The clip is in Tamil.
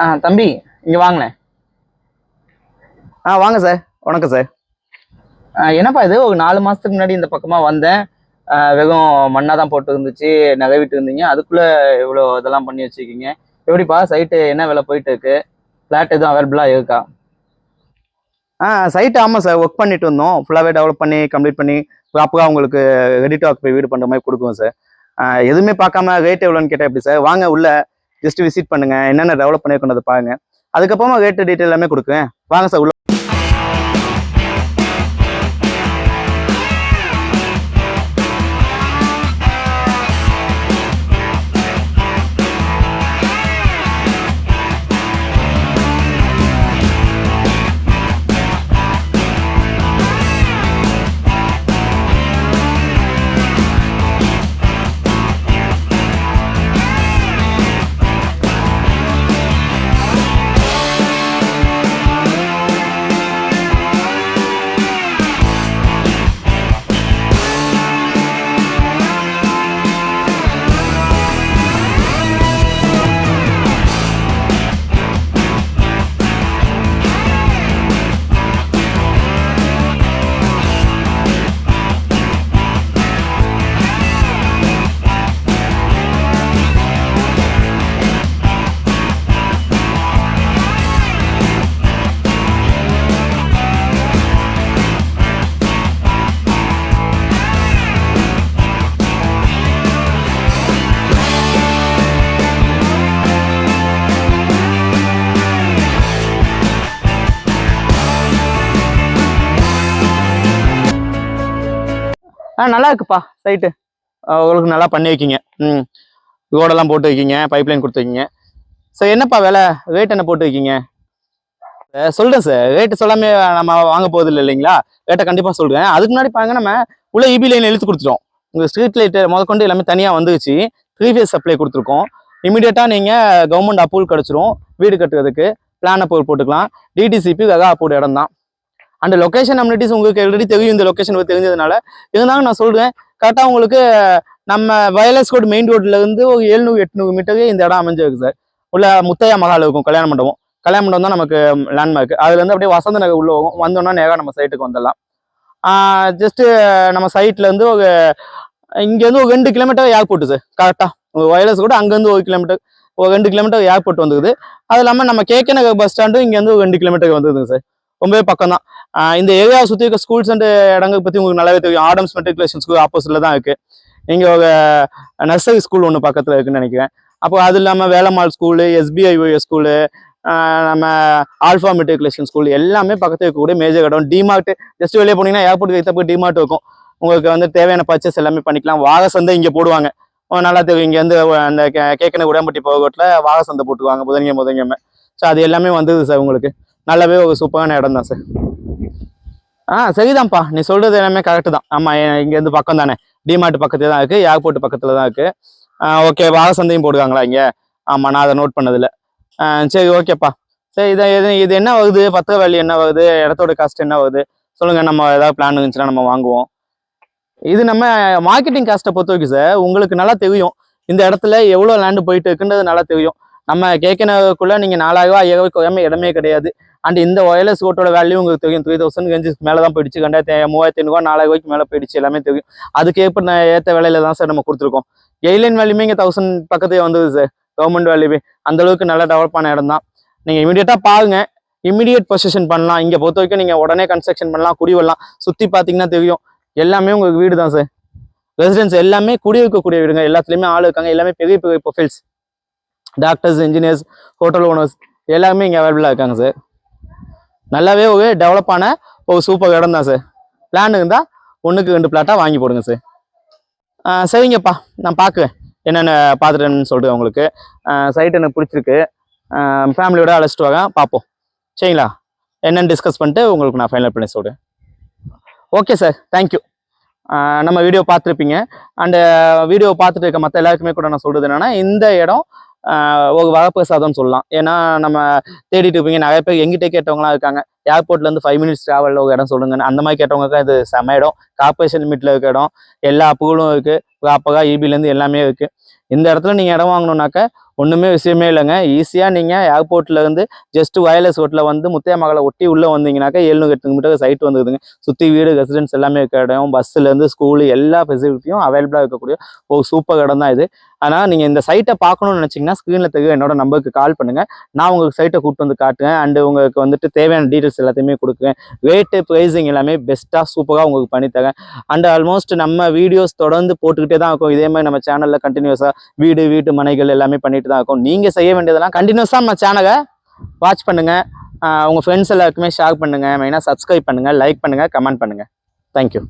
ஆ தம்பி இங்க வாங்கினேன் ஆ வாங்க சார். வணக்கம் சார். என்னப்பா இது? ஒரு நாலு மாசத்துக்கு முன்னாடி இந்த பக்கமா வந்தேன். ஆ, வெறும் மண்ணா தான் போட்டு இருந்துச்சு நகவிட்டு இருந்தீங்க. அதுக்குள்ள இவ்வளோ இதெல்லாம் பண்ணி வச்சிருக்கீங்க. எப்படிப்பா சைட்டு என்ன விலை போயிட்டு இருக்கு ஃபிளாட் எதுவும் அவைலபிளா இருக்கா? ஆ சைட் ஆமாம் சார். ஒர்க் பண்ணிட்டு இருந்தோம். ஃபுல்லாகவே டெவலப் பண்ணி கம்ப்ளீட் பண்ணி ப்ராப்பராக உங்களுக்கு ரெடி டு ஆக்குபை வீடு பண்ணுற மாதிரி கொடுக்குவோம் சார். எதுவுமே பார்க்காம ரேட் எவ்வளோன்னு கேட்டால் எப்படி சார்? வாங்க உள்ள ஜஸ்ட் விசிட் பண்ணுங்க. என்னென்ன டெவலப் பண்ணிருக்கோம் பாருங்க. அதுக்கப்புறமா ரேட்டு டீட்டெயில் எல்லாமே கொடுக்குறேன். வாங்க சார் உள்ள ஆ நல்லா இருக்குப்பா சைட்டு உங்களுக்கு நல்லா பண்ணி வைக்கிங்க. ம். ரோடெல்லாம் போட்டு வைக்கிங்க பைப்லைன் கொடுத்து வைக்கிங்க. சார் என்னப்பா விலை? ரேட் என்ன போட்டு வைக்கிங்க? சொல்கிறேன் சார் ரேட்டு சொல்லாமே நம்ம வாங்க போகிறது இல்லை இல்லைங்களா? ரேட்டை கண்டிப்பாக சொல்கிறேன் அதுக்கு முன்னாடி பாருங்க நம்ம உள்ள இபி லைன் இழுத்து கொடுத்துட்டோம். உங்கள் ஸ்ட்ரீட் லைட்டு முதற்கொண்டு எல்லாமே தனியாக வந்துச்சு த்ரீ ஃபேஸ் சப்ளை கொடுத்துருக்கோம் இமீடியட்டாக நீங்கள் கவர்மெண்ட் அப்ரூவல் கிடச்சிரும். வீடு கட்டுறதுக்கு பிளான் அப்ரூவல் போட்டுக்கலாம். டிடிசிபி ககா அப்ரூவ் இடம் தான் அண்ட் லொக்கேஷன் அம்யூனிட்டிஸ் உங்களுக்கு ஆல்ரெடி தெரியும். இந்த லொக்கேஷன் தெரிஞ்சதுனால. இருந்தாலும் நான் சொல்றேன் கரெக்டாக உங்களுக்கு நம்ம வயலஸ் கோட் மெயின் ரோட்ல இருந்து ஒரு எழுநூறு எட்நூறு மீட்டருக்கு இந்த இடம் அமைஞ்சிருக்கு சார் உள்ள முத்தையா மகால் இருக்கும் கல்யாண மண்டபம். கல்யாண மண்டபம் தான் நமக்கு லேண்ட்மார்க் அதுல இருந்து அப்படியே வசந்த நகர் உள்ள போகும் வந்தோம்னா நேராக நம்ம சைட்டுக்கு வந்துடலாம். ஜஸ்ட் நம்ம சைட்ல இருந்து ஒரு இங்க இருந்து ஒரு ரெண்டு கிலோமீட்டர் ஏர்போர்ட் சார் கரெக்டாக வயலஸ் கூட அங்கேருந்து ஒரு கிலோமீட்டர் ஒரு ரெண்டு கிலோமீட்டர் ஏர்போர்ட் வந்துக்குது அது இல்லாமல் நம்ம கேகே நகர் பஸ் ஸ்டாண்டும் இங்கேருந்து ஒரு ரெண்டு கிலோமீட்டருக்கு வந்துருதுங்க சார் ரொம்பவே பக்கம் தான் இந்த ஏரியாவை சுற்றி இருக்க ஸ்கூல்ஸ் அண்ட் இடங்கள் பற்றி உங்களுக்கு நல்லாவே தெரியும். ஆடம்ஸ் மெட்ரிகுலேஷன் ஸ்கூல் ஆப்போசிட்டில் தான் இருக்குது இங்கே ஒரு நர்சரி ஸ்கூல் ஒன்று பக்கத்தில் இருக்குன்னு நினைக்கிறேன். அப்போ அது இல்லாமல் வேலம்மாள் ஸ்கூலு எஸ்பிஐஓஎஸ் ஸ்கூலு நம்ம ஆல்ஃபா மெட்ரிகுலேஷன் ஸ்கூல் எல்லாமே பக்கத்தில் இருக்கக்கூடிய மேஜர் இடம். டிமார்ட் ஜஸ்ட் வெளியே போனீங்கன்னா ஏர்போர்ட் வைத்த போய் டிமார்ட் இருக்கும். உங்களுக்கு வந்து தேவையான பர்ச்சேஸ் எல்லாமே பண்ணிக்கலாம். வாக சந்தை இங்கே போடுவாங்க. நல்லா தெரியும். இங்கே வந்து அந்த கேக்கனை உடம்பட்டி போகட்டில் வாக சந்தை போட்டுக்குவாங்க. புதன்கிழமை புதன்கிழமை. ஸோ அது எல்லாமே வந்தது சார் உங்களுக்கு. நல்லாவே ஒரு சூப்பரான இடம் தான் சார் ஆ சரிதான்ப்பா. நீ சொல்கிறது எல்லாமே கரெக்டு தான். ஆமாம் இங்கேருந்து பக்கம் தானே. டிமார்ட் பக்கத்தில் தான் இருக்குது ஏர்போர்ட் பக்கத்தில் தான் இருக்குது ஓகே வார சந்தையும் போடுவாங்களா இங்கே? ஆமாம் நான் அதை நோட் பண்ணதில்ல. ஆ, சரி ஓகேப்பா சரி இதை இது இது என்ன வருது? பத்திர வேலி என்ன வருது? இடத்தோட காஸ்ட் என்ன வருது? சொல்லுங்கள் நம்ம ஏதாவது பிளான் இருந்துச்சுன்னா நம்ம வாங்குவோம். இது நம்ம மார்க்கெட்டிங் காஸ்ட்டை பொறுத்த வரைக்கும் சார் உங்களுக்கு நல்லா தெரியும். இந்த இடத்துல எவ்வளோ லேண்டு போயிட்டு இருக்குன்றது நல்லா தெரியும். நம்ம கேட்கணுக்குள்ள நீங்கள் நாலாயிரம் ஐயாயிரம் இடமே கிடையாது. அண்ட் இந்த ஒயர்லெஸ் கோட்டோட வேல்யூ உங்களுக்கு தெரியும். த்ரீ தௌசண்ட் ரேஞ்சுக்கு மேலே தான் போயிடுச்சு. ரெண்டாயிரத்தி மூவாயிரத்தி ஐநூறுவா நாலாயிரம் ரூபாய்க்கு மேலே போயிடுச்சு. எல்லாமே தெரியும். அதுக்கு ஏற்ப நான் ஏற்ற வேலையில தான் சார் நம்ம கொடுத்துருக்கோம். எய்லைன் வேல்யூமே இங்கே தௌசண்ட் பக்கத்துலேயே வந்தது சார் கவர்மெண்ட் வேல்யூவே அந்தளவுக்கு நல்லா டெவலப்பான இடம் தான் நீங்கள் இமீடியட்டாக பாருங்க. இமீடியட் பொசிஷன் பண்ணலாம். இங்கே பொறுத்த வரைக்கும் நீங்கள் உடனே கன்ஸ்ட்ரக்ஷன் பண்ணலாம். குடி வரலாம். சுற்றி பார்த்தீங்கன்னா தெரியும். எல்லாமே உங்களுக்கு வீடு தான் சார் ரெசிடென்ஸ் எல்லாமே குடியிருக்கக்கூடிய வீடுங்க. எல்லாத்துலேயுமே ஆள் இருக்காங்க. எல்லாமே பெரிய பெரிய profiles doctors engineers hotel owners எல்லாமே இங்கே அவைலபிளாக இருக்காங்க சார் நல்லாவே ஒரு டெவலப்பான ஒரு சூப்பர் இடம் தான் சார் பிளான் இருந்தால் ஒன்றுக்கு ரெண்டு பிளாட்டாக வாங்கி போடுங்க சார் சரிங்கப்பா. நான் பார்க்குறேன் என்னென்ன பார்த்துட்டேன்னு சொல்கிறேன் உங்களுக்கு. சைட் எனக்கு பிடிச்சிருக்கு. ஃபேமிலியோட அழைச்சிட்டு வாங்க பார்ப்போம் சரிங்களா? என்னென்னு டிஸ்கஸ் பண்ணிட்டு உங்களுக்கு நான் ஃபைனல் பண்ணி சொல்கிறேன் ஓகே சார் தேங்க்யூ நம்ம வீடியோ பார்த்துருப்பீங்க. அண்டு வீடியோ பார்த்துட்டு இருக்க மற்ற எல்லாருக்குமே கூட நான் சொல்கிறது என்னென்னா இந்த இடம் ஒரு வரப்பிரசாதம்னு சொல்லலாம். ஏன்னா நம்ம தேடிட்டு இருப்பீங்க. நிறைய பேர் எங்கிட்ட கேட்டவங்களாம் இருக்காங்க. ஏர்போர்ட்லேருந்து ஃபைவ் மினிட்ஸ் ட்ராவலில் ஒரு இடம் சொல்லுங்கன்னு. அந்த மாதிரி கேட்டவங்களுக்கு இது செம இடம். கார்பரேஷன் லிமிட்டில் இருக்க இடம். எல்லா அப்புகளும் இருக்குது ப்ராப்பராக இபிலேருந்து எல்லாமே இருக்குது இந்த இடத்துல நீங்கள் இடம் வாங்கணுன்னாக்க ஒன்றுமே விஷயமே இல்லைங்க. ஈஸியாக நீங்கள் ஏர்போர்ட்லேருந்து ஜஸ்ட் வயர்லெஸ் ரோட்டில் வந்து முத்தையமகளை ஒட்டி உள்ளே வந்தீங்கன்னாக்கா ஏழ்நூறு எட்டு மீட்டர் சைட் வந்துருதுங்க. சுற்றி வீடு ரெசிடென்ஸ் எல்லாமே இருக்க இடம். பஸ்ஸுலேருந்து ஸ்கூலு எல்லா ஃபெசிலிட்டியும் அவைலபிளாக இருக்கக்கூடிய ஒரு சூப்பர் இடம் தான் இது. ஆனால் நீங்கள் இந்த சைட்டை பார்க்கணும்னு நினச்சிங்கன்னா ஸ்க்ரீனில் தெரிய என்னோட நம்பருக்கு கால் பண்ணுங்கள் நான் உங்களுக்கு சைட்டை கூப்பிட்டு வந்து காட்டுவேன் அண்டு உங்களுக்கு வந்துட்டு தேவையான டீட்டெயில்ஸ் எல்லாத்தையுமே கொடுக்குறேன். ரேட்டு ப்ரைஸிங் எல்லாமே பெஸ்ட்டாக சூப்பராக உங்களுக்கு பண்ணித்தரேன் அண்ட் ஆல்மோஸ்ட் நம்ம வீடியோஸ் தொடர்ந்து போட்டுக்கிட்டே தான் இருக்கும். இதே மாதிரி நம்ம சேனலில் கண்டினியூஸாக வீடு வீட்டு மனைகள் எல்லாமே பண்ணிட்டு தான் இருக்கும். நீங்கள் செய்ய வேண்டியதெல்லாம் கண்டினியூஸாக நம்ம சேனலை வாட்ச் பண்ணுங்கள் உங்கள் ஃப்ரெண்ட்ஸ் எல்லாருக்குமே ஷேர் பண்ணுங்கள் மெயினாக சப்ஸ்கிரைப் பண்ணுங்கள் லைக் பண்ணுங்கள் கமெண்ட் பண்ணுங்கள் தேங்க்யூ